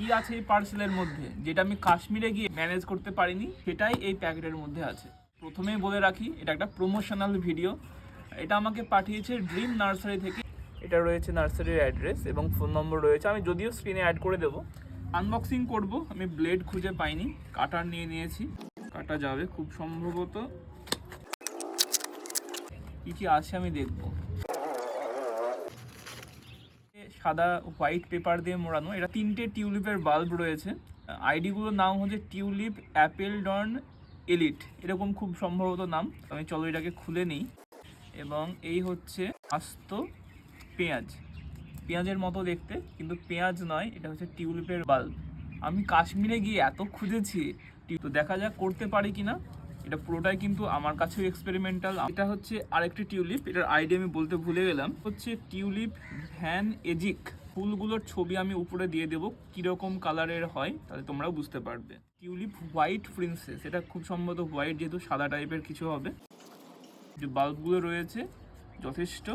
কি আছে এই পার্সেলের মধ্যে? যেটা আমি কাশ্মীরে গিয়ে ম্যানেজ করতে পারিনি, সেটাই এই প্যাকেটের মধ্যে আছে। প্রথমেই বলে রাখি, এটা একটা প্রমোশনাল ভিডিও এটা আমাকে পাঠিয়েছে ড্রিম নার্সারি থেকে। এটা রয়েছে নার্সারির অ্যাড্রেস এবং ফোন নম্বর রয়েছে। আমি যদিও স্ক্রিনে অ্যাড করে দেবো। আনবক্সিং করব, আমি ব্লেড খুঁজে পাইনি, কাটার নিয়ে নিয়েছি। কাটা যাবে খুব সম্ভবত। কি কি আছে আমি দেখব। সাদা হোয়াইট পেপার দিয়ে মোড়ানো। এটা তিনটে টিউলিপের বাল্ব রয়েছে। আইডিগুলোর নাম হচ্ছে টিউলিপ, অ্যাপেল ডন এলিট। এরকম খুব সম্ভবত নাম। আমি চলো এটাকে খুলে নিই। এবং এই হচ্ছে আস্ত পেঁয়াজ। পেঁয়াজের মতো দেখতে, কিন্তু পেঁয়াজ নয়, এটা হচ্ছে টিউলিপের বাল্ব। আমি কাশ্মীরে গিয়ে এত খুঁজেছি। তো দেখা যাক করতে পারি কিনা। এটা পুরোটাই কিন্তু আমার কাছেও এক্সপেরিমেন্টাল এটা হচ্ছে আরেকটি টিউলিপ, এটার আইডিয়া আমি বলতে ভুলে গেলাম। হচ্ছে টিউলিপ ভ্যান এজিক। ফুলগুলোর ছবি আমি উপরে দিয়ে দেবো, কীরকম কালারের হয়, তাহলে তোমরাও বুঝতে পারবে। টিউলিপ হোয়াইট প্রিন্সেস, এটা খুব সম্ভবত হোয়াইট যেহেতু সাদা টাইপের কিছু হবে। যে বাল্বগুলো রয়েছে, যথেষ্ট,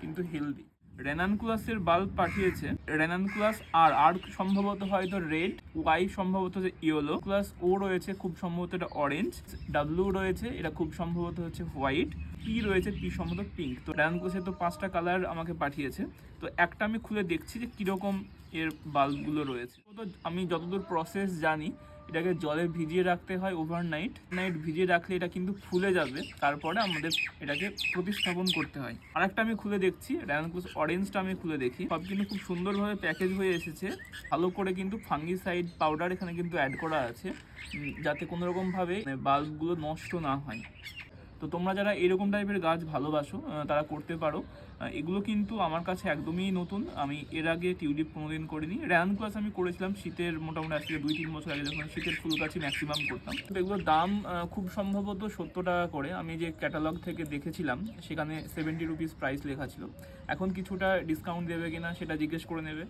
কিন্তু হেলদি। রেনানকুলাসের বাল্ব পাঠিয়েছে। রেনানকুলাস আর আর সম্ভবত হয়তো রেড ওয়াই সম্ভবত যে ইয়েলো প্লাস ও রয়েছে খুব সম্ভবত এটা অরেঞ্জ ডাব্লু রয়েছে এটা খুব সম্ভবত হচ্ছে হোয়াইট পি রয়েছে পি সম্ভবত পিঙ্ক তো রেনানকুলাসের তো পাঁচটা কালার আমাকে পাঠিয়েছে। তো একটা আমি খুলে দেখছি যে কীরকম এর বাল্বগুলো রয়েছে। তো আমি যতদূর প্রসেস জানি এটাকে জলে ভিজিয়ে রাখতে হয় ওভারনাইট নাইট ভিজিয়ে রাখলে এটা কিন্তু ফুলে যাবে। তারপরে আমাদের এটাকে প্রতিস্থাপন করতে হয়। আর একটা আমি খুলে দেখছি র্যানকুস অরেঞ্জটা আমি খুলে দেখি। সব কিন্তু খুব সুন্দরভাবে প্যাকেজ হয়ে এসেছে। ভালো করে কিন্তু ফাঙ্গিসাইড পাউডার এখানে কিন্তু অ্যাড করা আছে। যাতে কোনোরকমভাবে বাল্বগুলো নষ্ট না হয়। তো তোমরা যারা এরকম টাইপের গাছ ভালোবাসো তারা করতে পারো। এগুলো কিন্তু আমার কাছে একদমই নতুন। আমি এর আগে টিউলিপ কোনোদিন করিনি। র্যান ক্লাস আমি করেছিলাম শীতের, মোটামুটি আজকে দুই তিন বছর আগে যখন শীতের ফুল গাছই ম্যাক্সিমাম করতাম। তো এগুলোর দাম খুব সম্ভবত সত্তর টাকা করে। আমি যে ক্যাটালগ থেকে দেখেছিলাম, সেখানে সেভেন্টি রুপিস প্রাইস লেখা ছিল। এখন কিছুটা ডিসকাউন্ট দেবে কিনা সেটা জিজ্ঞেস করে নেবে।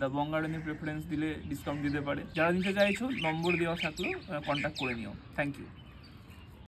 দ্য বং গার্ডেনের প্রেফারেন্স দিলে ডিসকাউন্ট দিতে পারে। যারা নিতে চাইছো, নম্বর দেওয়া থাকলেও কন্ট্যাক্ট করে নিও। Thank you